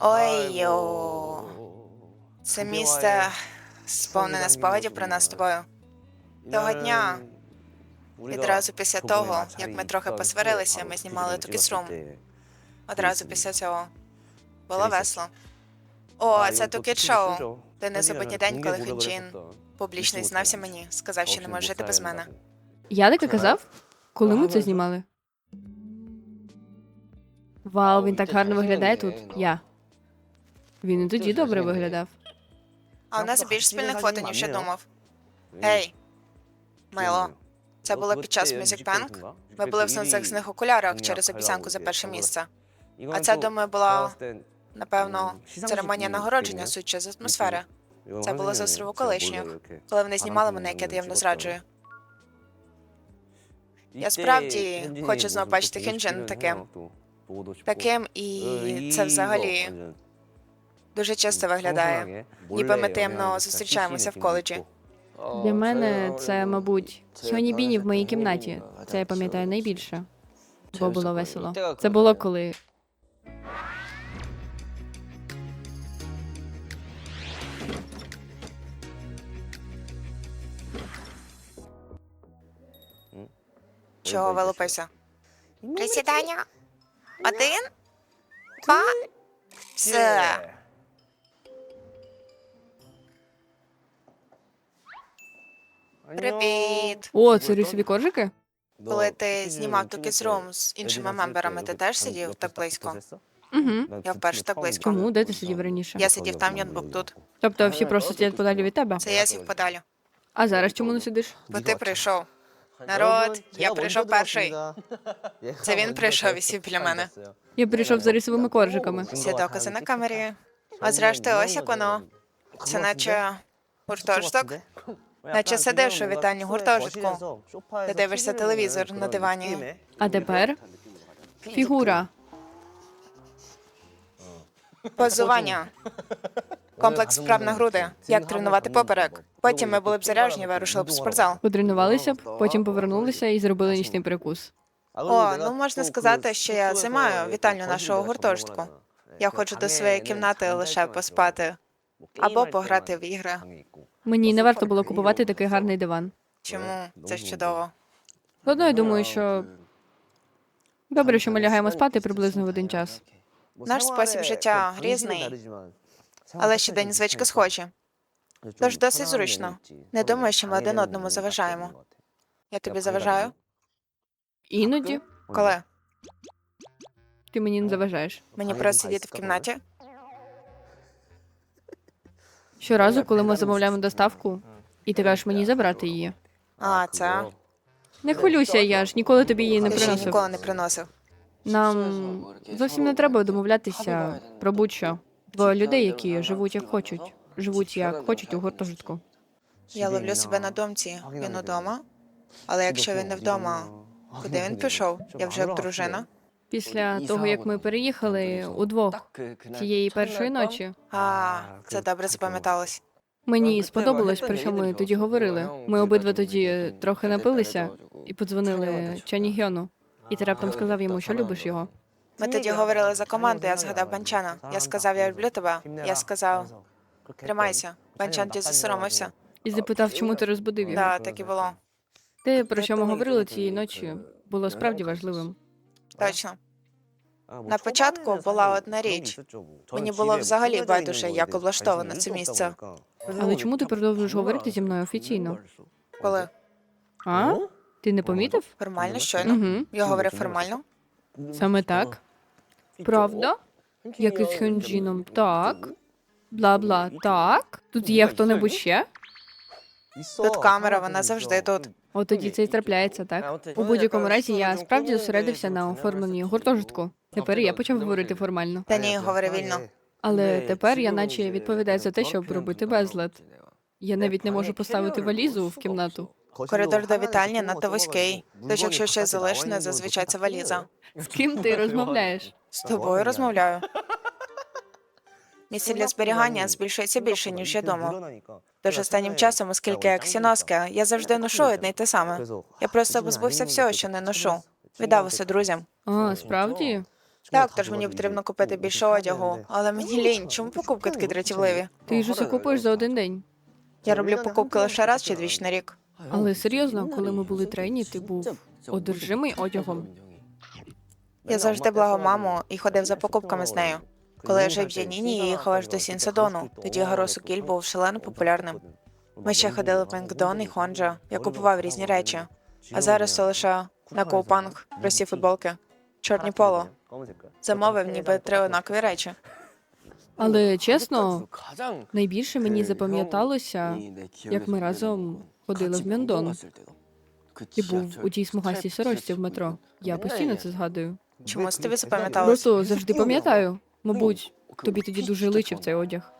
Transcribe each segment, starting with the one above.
Ой, йо. Це місце сповнене спогадів про нас з тобою. Того дня, відразу після того, як ми трохи посварилися, ми знімали ту кісрум. Одразу після цього. Було весело. О, це ту шоу. Той незабутній день, коли Хенджін публічно зізнався мені, сказав, що не може жити без мене. Я таке казав? Коли ми це знімали? Вау, він так гарно виглядає тут. Я. Він і тоді добре виглядав. А у нас більш спільних фото, ніж я думав. Гей, Мило, це було під час Music Bank. Ми були в сонцезахисних окулярах через обіцянку за перше місце. А це, думаю, була, напевно, церемонія нагородження, судячи з атмосфери, Це було з острову колишніх. коли вони знімали мене, як я таємно зраджую. Я справді хочу знову бачити Хінджин таким. Таким, і це взагалі дуже часто виглядає. ніби ми таємно зустрічаємося в коледжі. Для мене це, мабуть, Хьонібіні в моїй кімнаті. Це я пам'ятаю найбільше. Бо було весело. Це було коли. Чого вилупився? Присідання. Один, два. Все. Привіт. О, це рисові коржики? Коли ти знімав ту кісрум з іншими мемберами, ти теж сидів так близько? Угу. Я вперше так близько. Чому? Де ти сидів раніше? Я сидів там, він був тут. Тобто всі просто сидять подалі від тебе? Це я сів подалі. А зараз чому не сидиш? Бо ти прийшов. Народ, я прийшов перший. Це він прийшов і сів біля мене. Я прийшов за рисовими коржиками. Всі докази на камері. А зрештою, ось як воно. Це наче гуртожиток. Наче сидиш у вітальні гуртожитку. Ти дивишся телевізор на дивані. А тепер фігура. Позування. Комплекс вправ на груди. Як тренувати поперек. Потім ми були б заряжені, вирушили б в спортзал. Потренувалися б, потім повернулися і зробили нічний перекус. О, ну можна сказати, що я займаю вітальню нашого гуртожитку. Я ходжу до своєї кімнати лише поспати або пограти в ігри. Мені не варто було купувати такий гарний диван. Чому це ж чудово? Одно я думаю, що добре, що ми лягаємо спати приблизно в один час. Наш спосіб життя різний, але щодень звички схожі. Тож досить зручно. Не думаю, що ми один одному заважаємо. Я тобі заважаю? Іноді Коли? ти мені не заважаєш. Мені просто сидіти в кімнаті? Щоразу, коли ми замовляємо доставку, і ти кажеш мені забрати її. А, це Не хвилюйся, я ж ніколи тобі її не ти ще приносив. ніколи не приносив. Нам зовсім не треба домовлятися про будь-що. Двоє людей, які живуть як хочуть, живуть як хочуть у гуртожитку. Я ловлю себе на думці. Він удома. Але якщо він не вдома, куди він пішов? Я вже дружина. Після того, як ми переїхали удвох тієї першої ночі, А, це добре запам'яталось. мені сподобалось, про що ми тоді говорили. Ми обидва тоді трохи напилися і подзвонили Чані Гьону. І ти раптом сказав йому, що любиш його. Ми тоді говорили за команду, я згадав Банчана. Я сказав, я люблю тебе. Я сказав, тримайся. Банчан тоді засоромився. І запитав, чому ти розбудив його. Так, так і було. Те, про що ми говорили цієї ночі, було справді важливим. Точно. На початку була одна річ. Мені було взагалі байдуже, як облаштоване це місце. Але чому ти продовжуєш говорити зі мною офіційно? Коли А? Ти не помітив? формально щойно. Угу. Я говорив формально. Саме так. Правда? Як із Хьонджіном, так. Бла-бла, так. Тут є хто-небудь ще? Тут камера, вона завжди тут. От тоді це і трапляється, так? У будь-якому разі я справді зосередився на оформленні гуртожитку. Тепер я почав говорити формально. Та ні, говори вільно. Але тепер я наче відповідаю за те, щоб робити безлад. Я навіть не можу поставити валізу в кімнату. Коридор до вітальні надто вузький. Тож, якщо щось залишне, зазвичай це валіза. З ким ти розмовляєш? З тобою розмовляю. Місце для зберігання збільшується більше, ніж я думав. Тож останнім часом, оскільки я ксіноска, я завжди ношу одне й те саме. Я просто позбувся всього, що не ношу. Віддав усе друзям. А, справді? Так, тож мені потрібно купити більше одягу, але мені лінь. Чому покупки такі дратівливі? Ти ж усе купуєш за один день. Я роблю покупки лише раз чи двічі на рік. Але серйозно, коли ми були трені, ти був одержимий одягом. Я завжди благав маму і ходив за покупками з нею. Коли я жив в Яніні, я їхав аж до Сінсадону. Тоді Гаросу Кіль був шалено популярним. Ми ще ходили в Менгдон і Хонджа. Я купував різні речі. А зараз то лише на Коупанг, прості футболки, чорні поло. Замовив ніби три однакові речі. Але чесно, найбільше мені запам'яталося, як ми разом ходили в Мьондон. Ти був у тій смугастій сорочці в метро. Я постійно це згадую. Чомусь тобі запам'яталось? Просто завжди пам'ятаю. Мабуть, тобі тоді дуже личив цей одяг.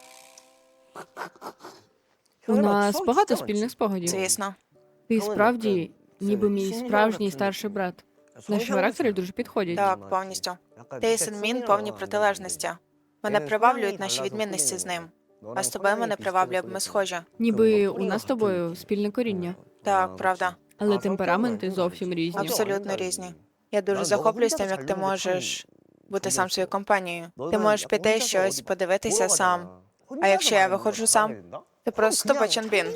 У нас багато спільних спогадів. Звісно. Ти справді, ніби мій справжній старший брат. Наші характери дуже підходять. Так, повністю. Ти і Син Мін повні протилежності. Мене приваблюють наші відмінності з ним. А з тобою мене приваблює, бо ми схожі. Ніби у нас з тобою спільне коріння, Так, правда. але темпераменти зовсім різні. Абсолютно різні. Я дуже захоплююсь тим, як ти можеш бути сам своєю компанією. Ти можеш піти щось, подивитися сам. А якщо я виходжу сам, ти просто тупо чанбін.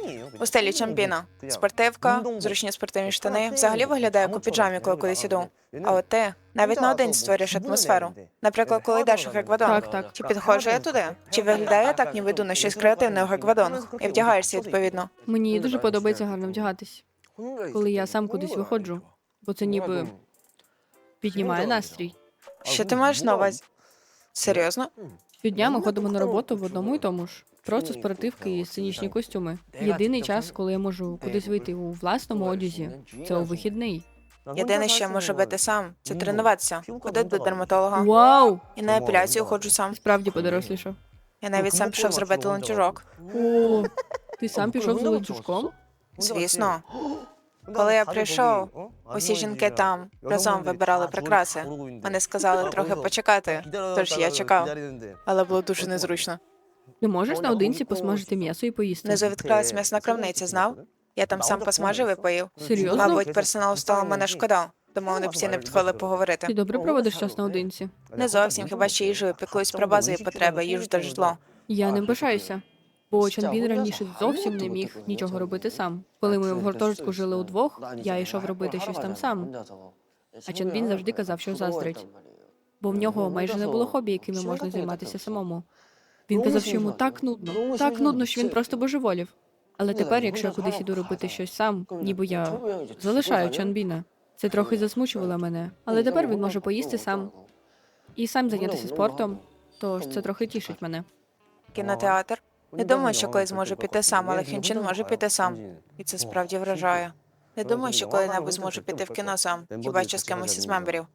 У стилі чанбіна. Спортивка, зручні спортивні штани. Взагалі виглядає як у піджамі, коли кудись іду. А от ти навіть наодинці створюєш атмосферу. Наприклад, коли йдеш у Геквадон. Так, так. Чи підходжу я туди? Чи виглядаю я так, ніби йду на щось креативне у Геквадон? І вдягаєшся відповідно. Мені дуже подобається гарно вдягатись, коли я сам кудись виходжу, бо це ніби піднімає настрій. Що ти маєш на увазі? Серйозно? Щодня ми ходимо на роботу в одному і тому ж. Просто спортивки і сценічні костюми. Єдиний час, коли я можу кудись вийти у власному одязі, це у вихідний. Єдине, що я можу робити сам, це тренуватися, ходити до дерматолога. Вау! І на епіляцію ходжу сам. Справді подорослішав. Я навіть сам пішов зробити ланцюжок. О, ти сам пішов за ланцюжком? Звісно. Коли я прийшов, усі жінки там разом вибирали прикраси. Вони сказали трохи почекати, тож я чекав, але було дуже незручно. Не можеш наодинці посмажити м'ясо і поїсти. Внизу відкрилась м'ясна крамниця, знав? Я там сам посмажив і поїв. Серйозно? Мабуть, персоналу стало мене шкода, тому вони постійно підходили поговорити. Ти добре проводиш час наодинці? Не зовсім, хіба що їжею піклуюсь про базові потреби, їжу та житло. Я не пишаюся. Бо Чанбін раніше зовсім не міг нічого робити сам. Коли ми в гуртожитку жили удвох, я йшов робити щось там сам. А Чанбін завжди казав, що заздрить, бо в нього майже не було хобі, якими можна займатися самому. Він казав, що йому так нудно, так нудно, що він просто божеволів. Але тепер, якщо я кудись іду робити щось сам, ніби я залишаю Чанбіна. Це трохи засмучувало мене. Але тепер він може поїсти сам і сам зайнятися спортом. Тож це трохи тішить мене. Кінотеатр. Не думаю, що колись зможу піти сам, але Хінчин може піти сам. І це справді вражає. Не думаю, що коли-небудь зможу піти в кіно сам, хіба що з кимось із мемберів.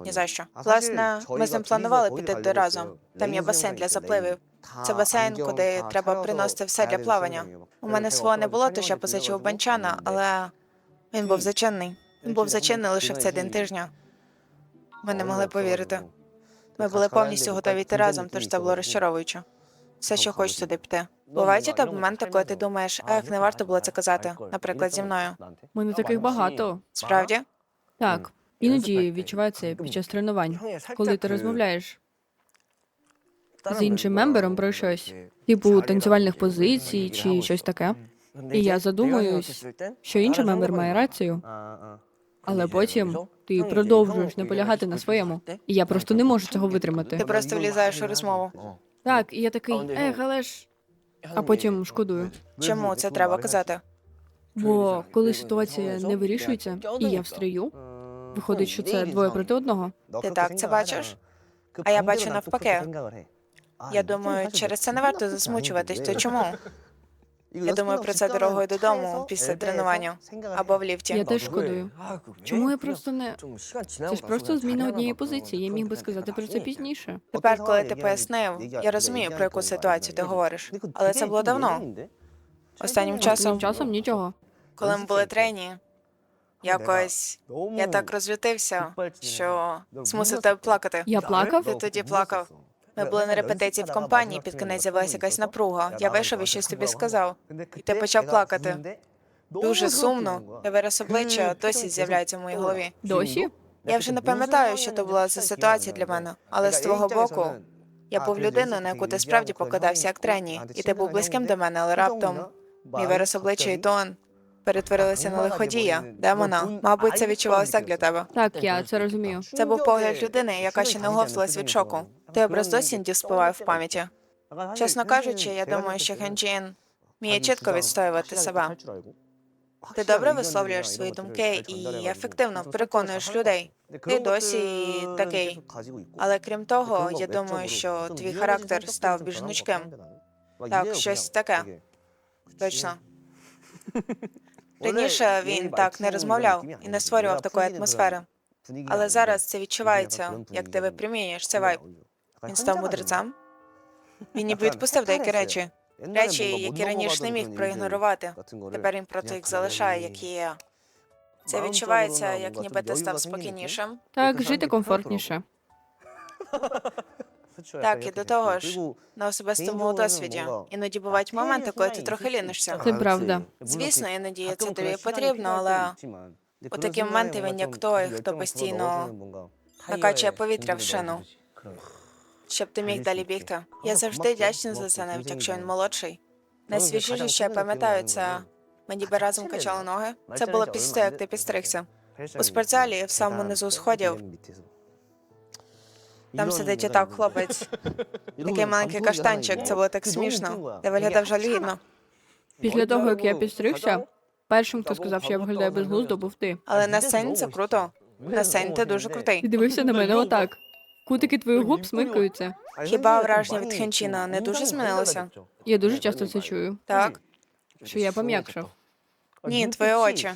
Ні за що. Власне, ми з ним планували піти разом. Там є басейн для запливів. Це басейн, куди треба приносити все для плавання. У мене свого не було, тож я позичив банчана, але він був зачинений. Він був зачинений лише в цей день тижня. Ми не могли повірити. Ми були повністю готові йти разом, тож це було розчаровуюче. Все, що хочеш туди піти. Бувають і та моменти, коли ти думаєш, ех, не варто було це казати, наприклад, зі мною. У мене таких багато. Справді? Так, іноді відчуваю це під час тренувань, коли ти розмовляєш з іншим мембером про щось, типу танцювальних позицій чи щось таке. І я задумуюсь, що інший мембер має рацію, але потім ти продовжуєш наполягати на своєму, і я просто не можу цього витримати. Ти просто влізаєш у розмову. Так, і я такий, ех, але ж. А потім шкодую. Чому це треба казати? Бо коли ситуація не вирішується, і я встрію, виходить, що це двоє проти одного. Ти так це бачиш? А я бачу навпаки. Я думаю, через це не варто засмучуватись. То чому? Я думаю про це дорогою додому після тренування або в ліфті. Я теж шкодую. Чому я просто не це ж просто зміна однієї позиції. Я міг би сказати про це пізніше. Тепер, коли ти пояснив, я розумію, про яку ситуацію ти говориш. Але це було давно. Останнім Останнім часом, часом нічого. коли ми були трені, якось я так розлютився, що змусив тебе плакати. Я плакав. Ти тоді плакав. Ми були на репетиції в компанії, під кінець з'явилася якась напруга. Я вийшов і щось тобі сказав. І ти почав плакати. Дуже сумно. Я вираз обличчя досі з'являється в моїй голові. Досі? Я вже не пам'ятаю, що то була за ситуація для мене, але з твого боку я був людиною, на яку ти справді покладався як трені, і ти був близьким до мене, але раптом мій вираз обличчя і тон перетворилися на лиходія, демона. Мабуть, це відчувалося так для тебе. Так, я це розумію. Це був погляд людини, яка ще не оговталась від шоку. Той образ досі не в пам'яті. Чесно кажучи, я думаю, що Хенджін вміє чітко відстоювати себе. Ти добре висловлюєш свої думки і ефективно переконуєш людей. Ти досі такий. Але крім того, я думаю, що твій характер став більш гнучким. Так, щось таке. Точно. Раніше він так не розмовляв і не створював такої атмосфери. Але зараз це відчувається, як ти випромінюєш цей вайб. Він став мудрецем. Він ніби відпустив деякі речі, речі, які раніше не міг проігнорувати. Тепер він просто їх залишає, як є. Це відчувається, як ніби ти став спокійнішим. Так, жити комфортніше. Так, і до того ж, на особистому досвіді. Іноді бувають моменти, коли ти трохи лінишся. Це правда. Звісно, іноді це тобі потрібно, але у такі моменти він як той, хто постійно накачує повітря в шину, щоб ти міг далі бігти. Я завжди вдячна за це, навіть якщо він молодший. Найсвіжіше, що я пам'ятаю, це ми ніби разом качали ноги. Це було після того, як ти підстригся. У спортзалі в самому низу сходів. Там сидить отак хлопець. Такий маленький каштанчик, це було так смішно. Ти виглядав жалюгідно. Після того, як я підстригся, першим, хто сказав, що я виглядаю безглуздо, був ти. Але на сцені це круто. На сцені ти дуже Ти крутий. дивився на мене отак. Кутики твоїх губ смикаються. Хіба враження від Хенчіна не дуже змінилося? Я дуже часто це чую, Так? що я пом'якшав. Ні, твої очі.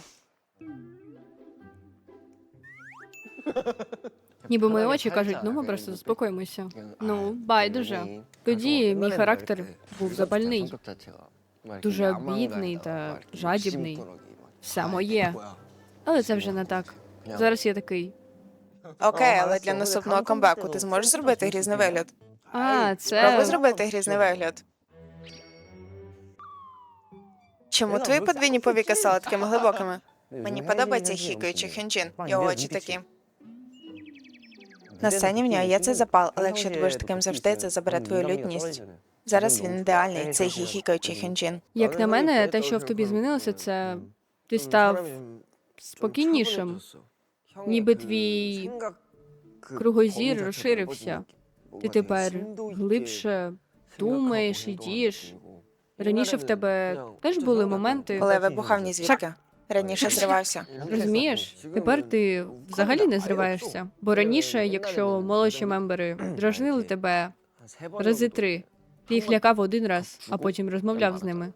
Ніби мої очі кажуть, ну ми просто заспокоїмося. Ну, байдуже. Тоді мій характер був запальний, дуже обідний та жадібний. Все моє. Але це вже не так. Зараз я такий. Окей, але для наступного камбеку ти зможеш зробити грізний вигляд. А, Спробуй це зробити грізний вигляд. Чому твої подвійні повіки стали такими глибокими? Мені подобається хікаючий хенджін. Його очі такі. На сцені в нього є цей запал, але якщо ти будеш таким завжди, це забере твою лютність. Зараз він ідеальний, цей хіхікаючий хенджін. як на мене, те, що в тобі змінилося, це ти став спокійнішим, ніби твій кругозір розширився. Ти тепер глибше думаєш і дієш. Раніше в тебе теж були моменти, Коли я вибухав ні звідки. Раніше зривався. розумієш? Тепер ти взагалі не зриваєшся. Бо раніше, якщо молодші мембери дражнили тебе рази три, ти їх лякав один раз, а потім розмовляв з ними.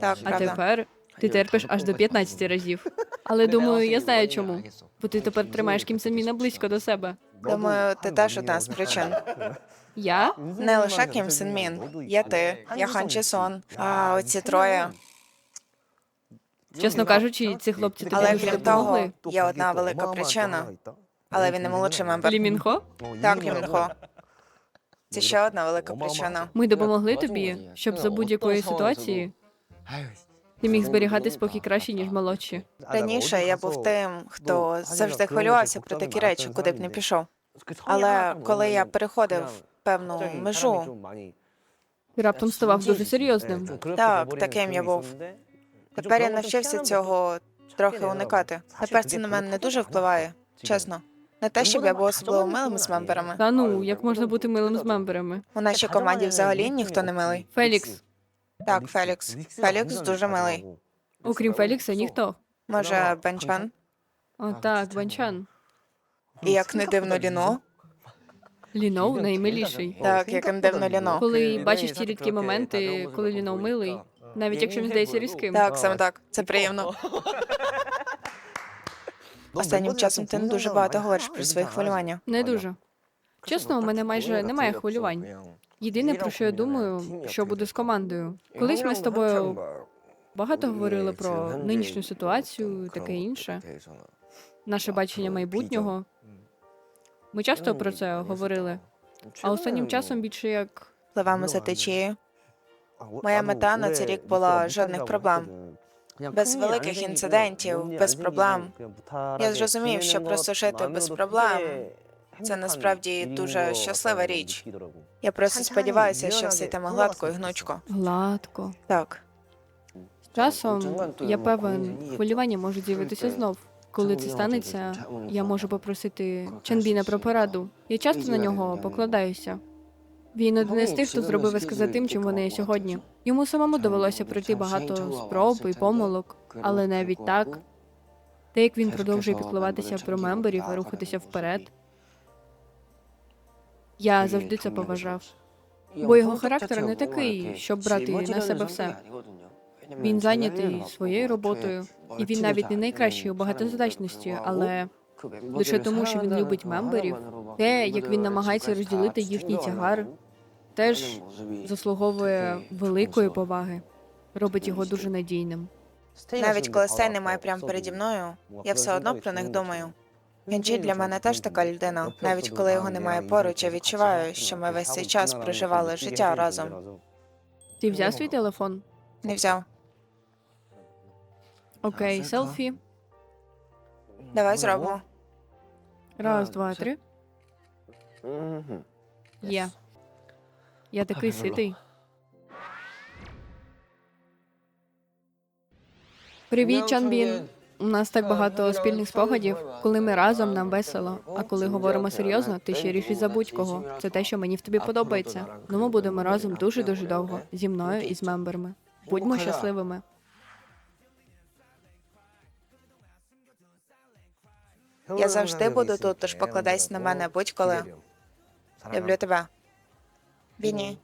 Так, А правда. тепер ти терпиш аж до 15 разів. Але думаю, я знаю чому. Бо ти тепер тримаєш Кім близько до себе. Думаю, ти теж одна з причин. Я? Не лише Кім Сен Мін. Є ти, я Хан Чі Сон. А оці троє. Чесно кажучи, ці хлопці тобі Але дуже крім того, допомогли. є одна велика причина. Але він не молодший мембер. Лі Мінхо? Так, Лі Мінхо. Це ще одна велика причина. Ми допомогли тобі, щоб за будь-якої ситуації ти міг зберігати спокій краще, ніж молодші. Раніше я був тим, хто завжди хвилювався про такі речі, куди б не пішов. Але коли я переходив певну межу, Ти раптом ставав дуже серйозним. так, таким я був. Тепер я навчився цього трохи уникати. Тепер це на мене не дуже впливає, чесно. Не те, щоб я був особливо милим з мемберами. Та ну, як можна бути милим з мемберами? У нашій команді взагалі ніхто не милий. Фелікс. Так, Фелікс. Фелікс дуже милий. Окрім Фелікса, ніхто. Може, Бенчан? О, так, Банчан. І як не дивно Ліно? Лінов наймиліший. Так, як не дивно Ліно. Коли бачиш ті рідкі моменти, коли Лінов милий, навіть якщо він здається різким. Так, саме так. Це приємно. Останнім часом ти не дуже багато говориш про свої хвилювання. Не дуже. Чесно, у мене майже немає хвилювань. Єдине, про що я думаю, що буде з командою. Колись ми з тобою багато говорили про нинішню ситуацію, таке інше, наше бачення майбутнього. Ми часто про це говорили. А останнім часом більше як Пливемо за течією. Моя мета на цей рік була жодних проблем. без великих інцидентів, без проблем. Я зрозумів, що просто жити без проблем це насправді дуже щаслива річ. Я просто сподіваюся, що все йтиме гладко і гнучко. Гладко. Так, З часом, я певен, хвилювання можуть з'явитися знов. Коли це станеться, я можу попросити Чанбіна про пораду. Я часто на нього покладаюся. Він один із тих, хто зробив СКЗ тим, чим вони є сьогодні. Йому самому довелося пройти багато спроб і помилок, але навіть так, те, як він продовжує піклуватися про мемберів і рухатися вперед, я завжди це поважав. Бо його характер не такий, щоб брати на себе все. Він зайнятий своєю роботою, і він навіть не найкращий у багатозадачності, але лише тому, що він любить мемберів, те, як він намагається розділити їхній тягар, теж заслуговує великої поваги, робить його дуже надійним. навіть коли Стей немає прямо переді мною, я все одно про них думаю. Генджі для мене теж така людина. Навіть коли його немає поруч, я відчуваю, що ми весь цей час проживали життя разом. Ти взяв свій телефон? Не взяв. Окей, селфі. Давай зробимо. Раз, два, три. Є. Я такий ситий. Привіт, Чанбін. У нас так багато спільних спогадів. Коли ми разом, нам весело. А коли говоримо серйозно, ти щиріший за будь-кого. Це те, що мені в тобі подобається. Ну ми будемо разом дуже дуже довго зі мною і з мемберами. Будьмо щасливими. Я завжди буду тут, тож покладайся на мене будь-коли. Люблю тебе. Біні.